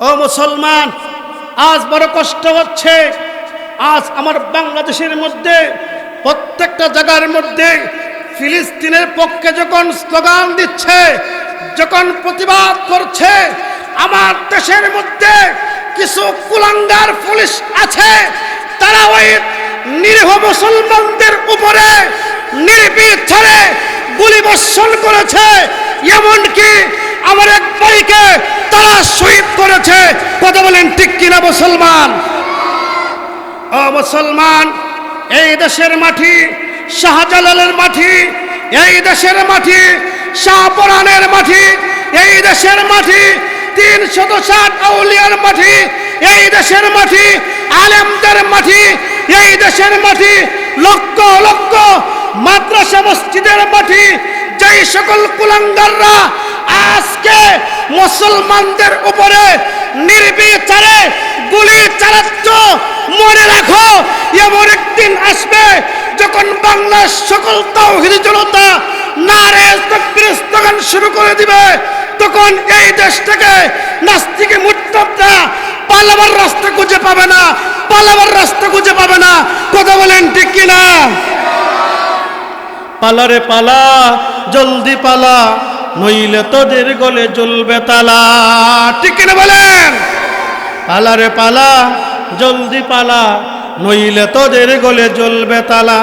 ও মুসলমান, আজ বড় কষ্ট হচ্ছে। আজ আমার বাংলাদেশের মধ্যে, প্রত্যেকটা জায়গার মধ্যে ফিলিস্তিনের পক্ষে যখন স্লোগান দিচ্ছে, যখন প্রতিবাদ করছে, আমার দেশের মধ্যে কিছু কুলাঙ্গার পুলিশ আছে, তারা ওই নিরীহ মুসলমানদের উপরে নির্বিচারে গুলি বর্ষণ করেছে। এমনকি আমার এক ভাইকে তারা শহীদ করেছে। কথা বলেন, ঠিক কিনা মুসলমান? ও মুসলমান, এই দেশের মাটি শাহজালালের মাটি, এই দেশের মাটি শাহপরানের মাটি, এই দেশের মাটি তিন শত ষাট আউলিয়ার মাটি, এই দেশের মাটি আলেমদের মাটি, এই দেশের মাটি লক্ষ লক্ষ মাদ্রাসা মসজিদের মাটি, যেই সকল কুলাঙ্গাররা আজকে মুসলমানদের উপরে নির্বিচারে গুলি চালাচ্ছ। মনে রাখো, এমন একদিন আসবে যখন বাংলার সকল তাওহিদি জনতা নারে শুরু করে দিবে। তখন এই নাস্তিকে পালাবার রাস্তা খুঁজে পাবে না, পালাবার রাস্তা খুঁজে পাবে না। কথা বলেন ঠিক কিনা? পালারে পালা, জলদি পালা। নইলে তোদের গলে জ্বলবে তালা। ঠিক কিনা বলেন? পালা রে পালা, জলদি পালা, নইলে তোদের গলে জ্বলবে তালা।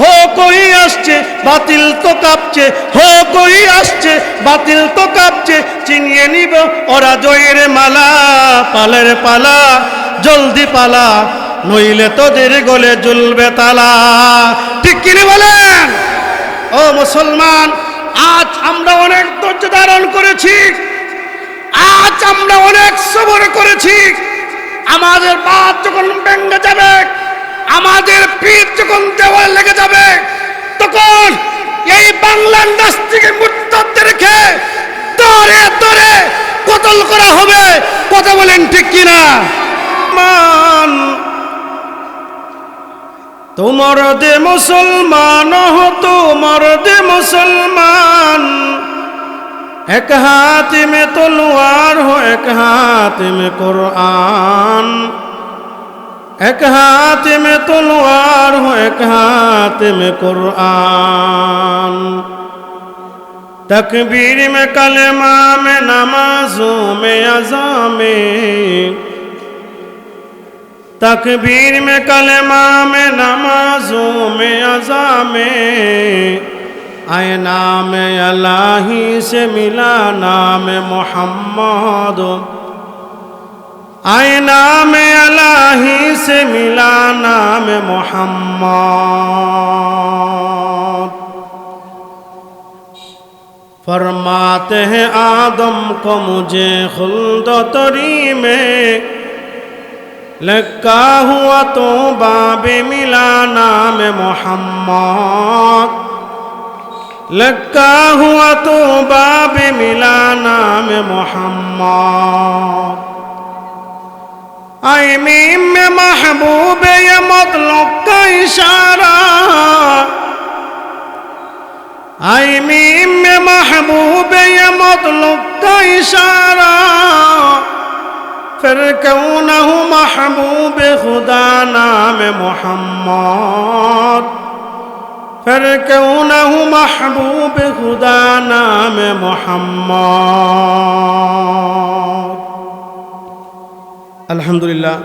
হো, কই আসছে, বাতিল তো কাঁপছে। হো, কই আসছে, বাতিল তো কাঁপছে। চিনিয়ে নিব ওরা জয়ের মালা। পালের পালা, জলদি পালা, নইলে তোদের গলে জ্বলবে তালা। ঠিক কিনে বলেন? ও মুসলমান আজ আমরা অনেক ধৈর্য ধারণ করেছি। আজ আমরা অনেক সবর করেছি। আমাদের বাদ যখন ভেঙে যাবে, আমাদের পিঠ যখন দেওয়াল লেগে যাবে, তখন এই বাংলার নাস্তিকে মুক্তদেরকে দরে দরে কতল করা হবে। কথা বলেন ঠিক কিনা? মান, তোমার দে মুসলমান হো এক হাতে মে তলোয়ার হো, এক হাতে মে কোরআন। এক হাতে মে তলোয়ার হো, এক হাতে মে কোরআন। তকবীর মে কলেমা মে নামাজো মে আজামে তকবীর মে কলেমা মে নামাজো মে আজামে आए नाम अल्लाही से मिला नाम मोहम्मद आए नाम अल्लाही से मिला नाम मोहम्मद फरमाते हैं आदम को मुझे खुल्द तरी में लगा हुआ तो बाबे मिला नाम मोहम्मद لکا ہوا تو باب ملا نام محمد آئی میم میں محبوب یا مطلق کا اشارہ آئی میم میں محبوب یا مطلق کا اشارہ پھر کیوں نہ ہوں محبوب خدا نام محمد ফের কেউ নাহু محبوب خدا نام محمد আলহামদুলিল্লাহ,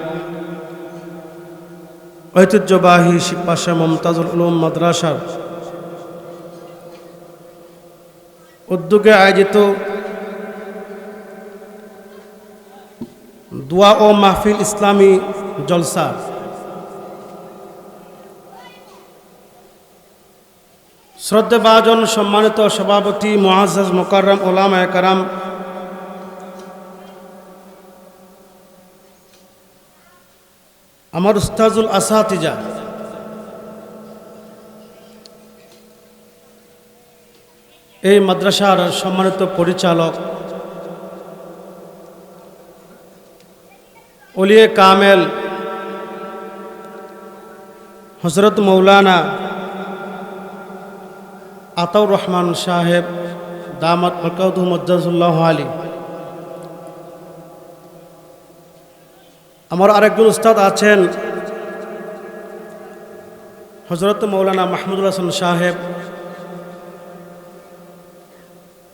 ঐতিহ্যবাহী শিবপাশা মমতাজুল উলুম মাদ্রাসার উদ্যোগে আয়োজিত দোয়া ও মাহফিল ইসলামী জলসা শ্রদ্ধেভাজন সম্মানিত সভাপতি মহাজ মোকাররম ওলামা কারাম আমার উস্তাজুল আসাতিজা। এই মাদ্রাসার সম্মানিত পরিচালক অলিয়ে কামেল হজরত মৌলানা আতাউর রহমান সাহেব, দামাত মকাউদু মজ্জাজুল্লাহ আলী। আমার আরেকজন উস্তাদ আছেন হজরত মৌলানা মাহমুদুল হাসান সাহেব।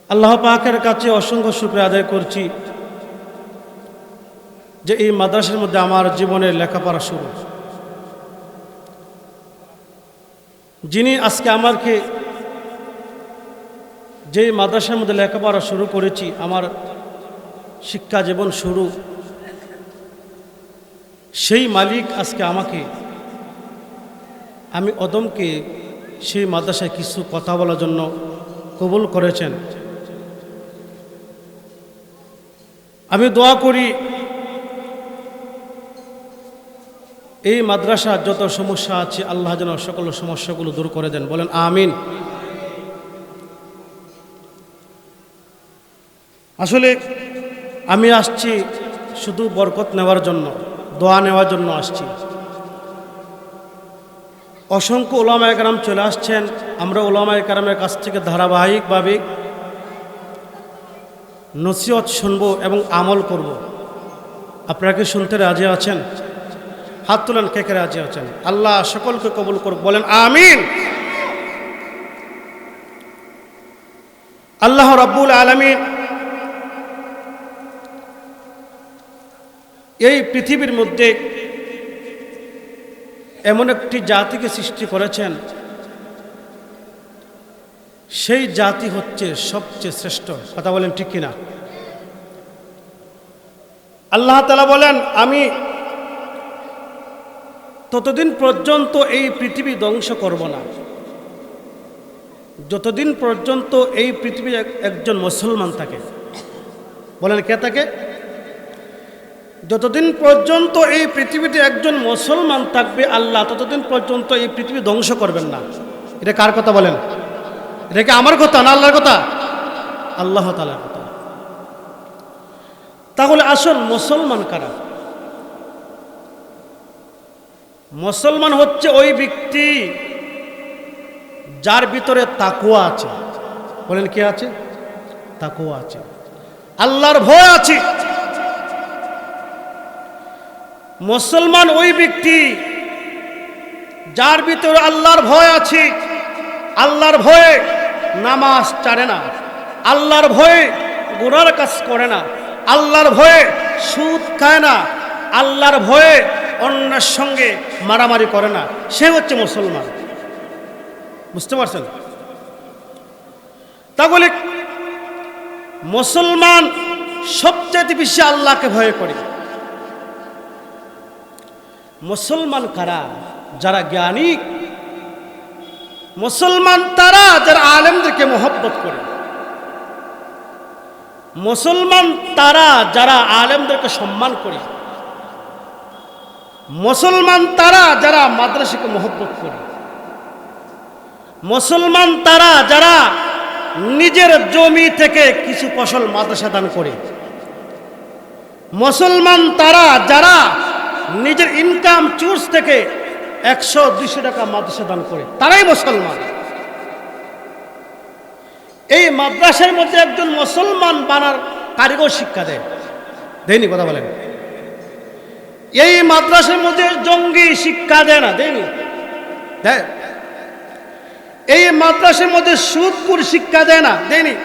আল্লাহ পাকের কাছে অসংখ্য শুক্রিয়া আদায় করছি যে এই মাদ্রাসার মধ্যে আমার জীবনের লেখাপড়া শুরু। যিনি আজকে আমাকে যে মাদ্রাসার মধ্যে লেখাপড়া শুরু করেছি, আমার শিক্ষা জীবন শুরু। সেই মালিক আজকে আমাকে, আমি অদমকে সেই মাদ্রাসায় কিছু কথা বলার জন্য কবুল করেছেন। আমি দোয়া করি, এই মাদ্রাসার যত সমস্যা আছে, আল্লাহ যেন সকল সমস্যাগুলো দূর করে দেন। বলেন, আমিন। আসলে আমি আসছি শুধু বরকত নেওয়ার জন্য, দোয়া নেওয়ার জন্য আসছি। অসংখ্য ওলামা একরাম চলে আসছেন, আমরা ওলামা একরামের কাছ থেকে ধারাবাহিকভাবে নসিহত শুনব এবং আমল করব। আপনারা কি শুনতে রাজি আছেন? হাত তুলেন, কে কে রাজি আছেন? আল্লাহ সকলকে কবুল করুক, বলেন আমিন। আল্লাহ রব্বুল আলমিন এই পৃথিবীর মধ্যে এমন একটি জাতিকে সৃষ্টি করেছেন। সেই জাতি হচ্ছে সবচেয়ে শ্রেষ্ঠ। কথা বলেন ঠিক কিনা? আল্লাহ তালা বলেন, আমি ততদিন পর্যন্ত এই পৃথিবী ধ্বংস করব না। যতদিন পর্যন্ত এই পৃথিবী একজন মুসলমান থাকে। বলেন কে থাকে যতদিন পর্যন্ত এই পৃথিবীতে একজন মুসলমান থাকবে আল্লাহ, ততদিন পর্যন্ত এই পৃথিবী ধ্বংস করবেন না। এটা কার কথা বলেন? এটা কি আমার কথা না আল্লাহর কথা? আল্লাহ তালার কথা। তাহলে আসল মুসলমান কারা? মুসলমান হচ্ছে ওই ব্যক্তি যার ভিতরে তাকুয়া আছে। বলেন কে আছে? তাকুয়া আছে। আল্লাহর ভয় আছে। মুসলমান ওই ব্যক্তি যার ভিতরে আল্লাহর ভয় আছে, আল্লাহর ভয়ে নামাজ চারে না, আল্লাহর ভয়ে গুনার কাজ করে না, আল্লাহর ভয়ে সুদ খায় না, আল্লাহর ভয়ে অন্যের সঙ্গে মারামারি করে না। সে হচ্ছে মুসলমান। বুঝতে পারছেন? তাহলে মুসলমান সবচেয়ে বেশি আল্লাহকে ভয় করে। মুসলমান কারা? যারা জ্ঞানী। মুসলমান তারা, যারা আলেমদেরকে মোহব্বত করে। মুসলমান তারা, যারা আলেমদেরকে সম্মান করে। মুসলমান তারা, যারা মাদ্রাসাকে মোহব্বত করে। মুসলমান তারা, যারা নিজের জমি থেকে কিছু ফসল মাদ্রাসা দান করে। মুসলমান তারা, যারা নিজের ইনকাম চুর্স থেকে একশো, দুইশো টাকা মাদ্রাসা দান করে। তারাই মুসলমান। এই মাদ্রাসার মধ্যে একজন মুসলমান বানার কারিগর শিক্ষা দেয়। দেয়নি কথা বলেন। এই মাদ্রাসার মধ্যে জঙ্গি শিক্ষা দেয় না, দেয়নি। দেয়। এই মাদ্রাসার মধ্যে সুদপুর শিক্ষা দেয় না, দেয়নি।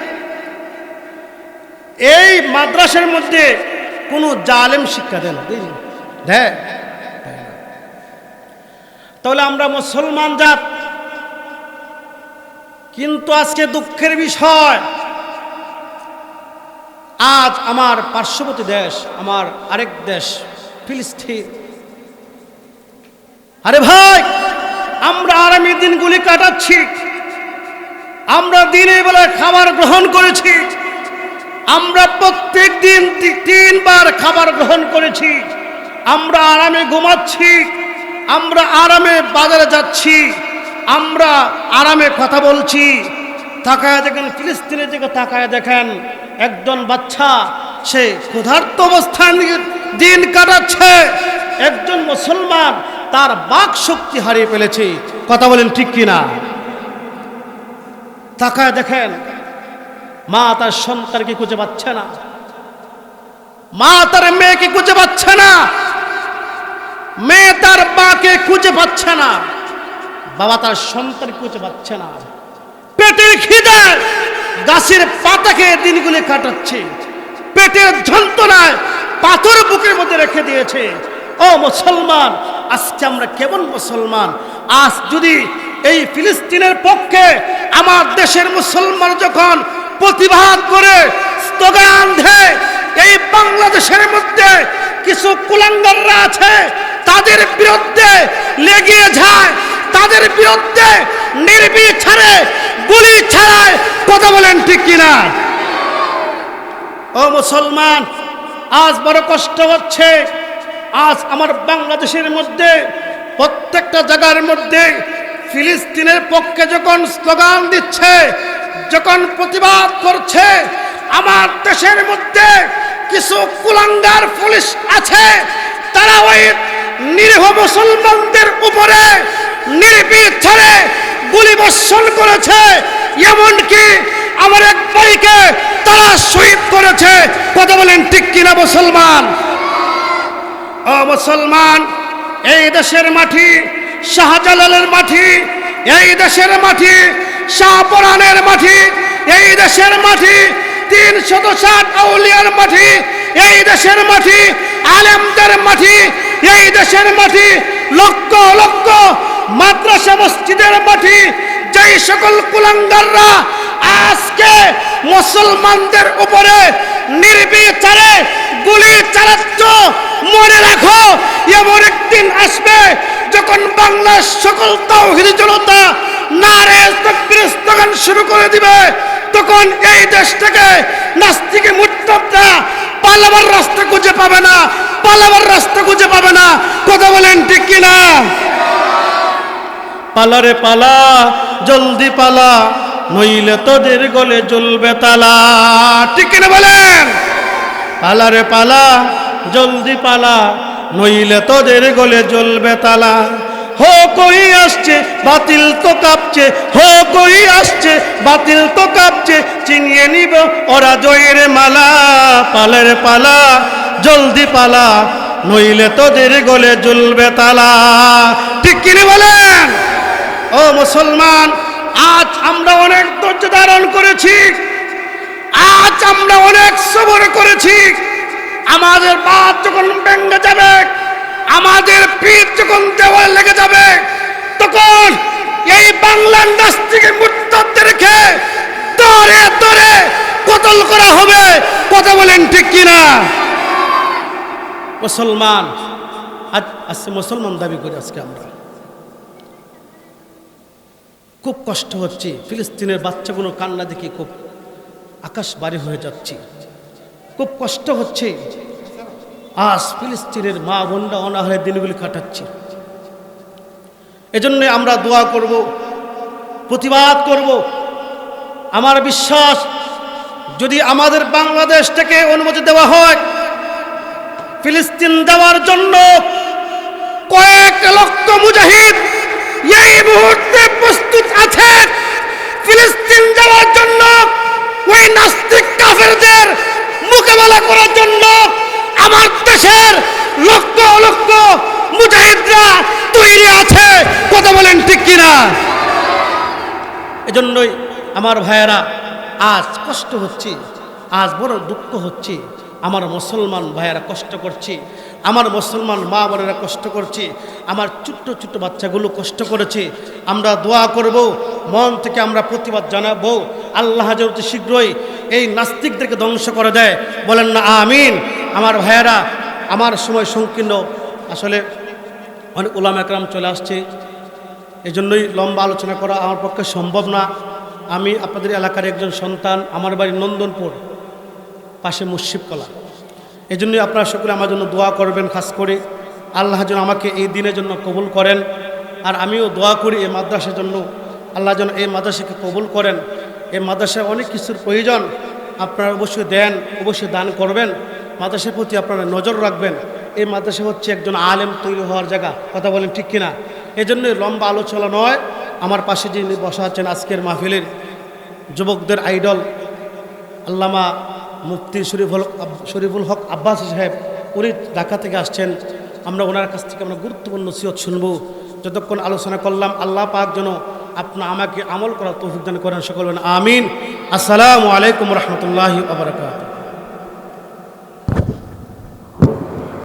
এই মাদ্রাসার মধ্যে কোনো জালেম শিক্ষা দেয় না, দেয়নি। দেয় তাহলে আমরা মুসলমান জাত। কিন্তু আজকে দুঃখের বিষয়। আজ আমার পার্শ্ববর্তী দেশ, আমার আরেক দেশ, ফিলিস্তিন। আরে ভাই, আমরা আরামি দিনগুলি কাটাচ্ছি। আমরা দিনে বেলায় খাবার গ্রহণ করেছি। আমরা প্রত্যেক দিন তিনবার খাবার গ্রহণ করেছি। আমরা আরামে ঘুমাচ্ছি, আমরা আরামে বাজারে যাচ্ছি, আমরা আরামে কথা বলছি। তাকায় দেখেন, ফিলিস্তিনের দিকে তাকায় দেখেন, একজন বাচ্চা, সে ক্ষুধার্ত অবস্থান দিন কাটাচ্ছে। একজন মুসলমান, তার বাক শক্তি হারিয়ে ফেলেছে। কথা বলেন ঠিক কিনা তাকায় দেখেন, মা তার সন্তানকে খুঁজে পাচ্ছে না। মা তার মেয়েকে খুঁজে পাচ্ছে না। তার মাকে খুঁজে পাচ্ছে না, বাবা তার সন্তান খুঁজে পাচ্ছে না। পেটের খিদে গাছের পাতা খেয়ে দিনগুলি কাটাচ্ছে, পেটের যন্ত্রণায় পাথর বুকের মধ্যে রেখে দিয়েছে। ও মুসলমান, আজকে আমরা কেমন মুসলমান? আজ যদি এই ফিলিস্তিনের পক্ষে আমার দেশের মুসলমান যখন প্রতিবাদ করে, স্লোগান দেয়, এই বাংলাদেশের মধ্যে কিছু কুলাঙ্গাররা আছে, তাদের বিরুদ্ধে লেগে যায়, তাদের বিরুদ্ধে নির্বিচারে গুলি ছাড়ায় কথা বলেন ঠিক কিনা? ও মুসলমান, আজ বড় কষ্ট হচ্ছে। আজ আমার বাংলাদেশের মধ্যে, প্রত্যেকটা জায়গার মধ্যে ফিলিস্তিনের পক্ষে যখন স্লোগান দিচ্ছে, যখন প্রতিবাদ করছে, আমার দেশের মধ্যে কিছু কুলাঙ্গার পুলিশ আছে, তারা ওই নিরীহ মুসলমানদের উপরে নির্বিচারে গুলি বর্ষণ করেছে। এমনকি আমার এক ভাইকে তারা শহীদ করেছে। কথা বলেন ঠিক কিনা মুসলমান? ও মুসলমান, এই দেশের মাটি শাহজালালের মাটি, এই দেশের মাটি শাহপরানের মাটি, এই দেশের মাটি তিন শত ষাট আউলিয়ার মাটি এই দেশের মাটি আলেমদের মাটি এই দেশের মাটি লক্ষ লক্ষ মাদ্রাসা মসজিদের মাটি যেই সকল কুলাঙ্গাররা আজকে মুসলমানদের উপরে নির্বিচারে গুলি চালাচ্ছ, মনে রাখো, এমন একদিন আসবে যখন বাংলার সকল তাওহিদি জনতা নারে তাকবীর স্লোগান শুরু করে দিবে। তখন এই দেশ থেকে নাস্তিকে মুত্তাবরা পালাবার রাস্তা খুঁজে পাবে না পালাবার রাস্তা খুঁজে পাবে না। কথা বলেন ঠিক কিনা? পালারে পালা জলদি পালা নইলে তোদের গলে জ্বলবে তালা। ঠিক কিনা বলেন? পালারে পালা জলদি পালা নইলে তোদের গলে জ্বলবে তালা। হো কই আসছে, বাতিল তো কাঁপছে, হো কই আসছে, বাতিল তো কাঁপছে, চিনিয়ে নিব ওরা জয়ের মালা, পালের পালা, জলদি পালা, নইলে তোদের গলে জ্বলবে তালা। ঠিক কিনে বলেন? ও মুসলমান, আজ আমরা অনেক ধৈর্য ধারণ করেছি, আজ আমরা অনেক সবর করেছি, আমাদের বাদ যখন ভেঙে যাবে আমাদের পিঠ যখন দেওয়াল লেগে যাবে, তখন এই বাংলার নাস্তিকে মুক্তাতে রেখে দরে দরে কতল করা হবে, কথা বলেন ঠিক কিনা? মুসলমান, আজ আজকে মুসলমান দাবি করি আজকে আমরা। খুব কষ্ট হচ্ছে, ফিলিস্তিনের বাচ্চাগুলো কান্না দেখে খুব আকাশ বাড়ি হয়ে যাচ্ছে। খুব কষ্ট হচ্ছে আজ ফিলিস্তিনের মা বোনরা অনাহারের দিনগুলি কাটাচ্ছে। এজন্য আমরা দোয়া করব, প্রতিবাদ করব। আমার বিশ্বাস, যদি আমাদের বাংলাদেশ থেকে অনুমতি দেওয়া হয়, ফিলিস্তিন দেওয়ার জন্য কয়েক লক্ষ মুজাহিদ এই মুহূর্তে প্রস্তুত আছে। ফিলিস্তিন যাওয়ার জন্য, ওই নাস্তিক কাফেরদের মোকাবেলা করার জন্য আমার দেশের লক্ষ লক্ষ মুজাহিদরা তৈরি আছে। কথা বলেন ঠিক কিনা? এজন্যই আমার ভাইয়েরা, আজ কষ্ট হচ্ছে, আজ বড় দুঃখ হচ্ছে। আমার মুসলমান ভাইয়েরা কষ্ট করছে, আমার মুসলমান মা বোনেরা কষ্ট করছে, আমার ছোট্ট ছোট্ট বাচ্চাগুলো কষ্ট করেছে। আমরা দোয়া করব, মন থেকে আমরা প্রতিবাদ জানাব। আল্লাহ যদি শীঘ্রই এই নাস্তিকদেরকে ধ্বংস করে দেয়। বলেন না, আমিন। আমার ভাইয়েরা, আমার সময় সংকীর্ণ। আসলে অনেক ওলাম একরাম চলে আসছে। এই জন্যই লম্বা আলোচনা করা আমার পক্ষে সম্ভব না। আমি আপনাদের এলাকার একজন সন্তান, আমার বাড়ি নন্দনপুর। পাশে মুশিব কলা। এই জন্যই আপনারা সকলে আমার জন্য দোয়া করবেন, খাস করে আল্লাহ যেন আমাকে এই দিনের জন্য কবুল করেন। আর আমিও দোয়া করি এই মাদ্রাসার জন্য, আল্লাহ যেন এই মাদ্রাসাকে কবুল করেন। এই মাদ্রাসায় অনেক কিছুর প্রয়োজন, আপনারা অবশ্যই দেন, অবশ্যই দান করবেন। মাদ্রাসার প্রতি আপনারা নজর রাখবেন। এই মাদ্রাসা হচ্ছে একজন আলেম তৈরি হওয়ার জায়গা, কথা বলেন ঠিক কিনা? এই জন্যই লম্বা আলোচনা নয়, আমার পাশে যিনি বসা আছেন আজকের মাহফিলের যুবকদের আইডল, আল্লামা মুফতি শরীফুল শরীফুল হক আব্বাস সাহেব উনি ঢাকা থেকে আসছেন। আমরা ওনার কাছ থেকে আমরা গুরুত্বপূর্ণ সিয়ত শুনব। যতক্ষণ আলোচনা করলাম, আল্লাহ পাক যেন আপনার আমাকে আমল করার তৌফিক দান করেন, সকল আমিন। আসসালামু আলাইকুম রহমতুল্লাহ আবরকাত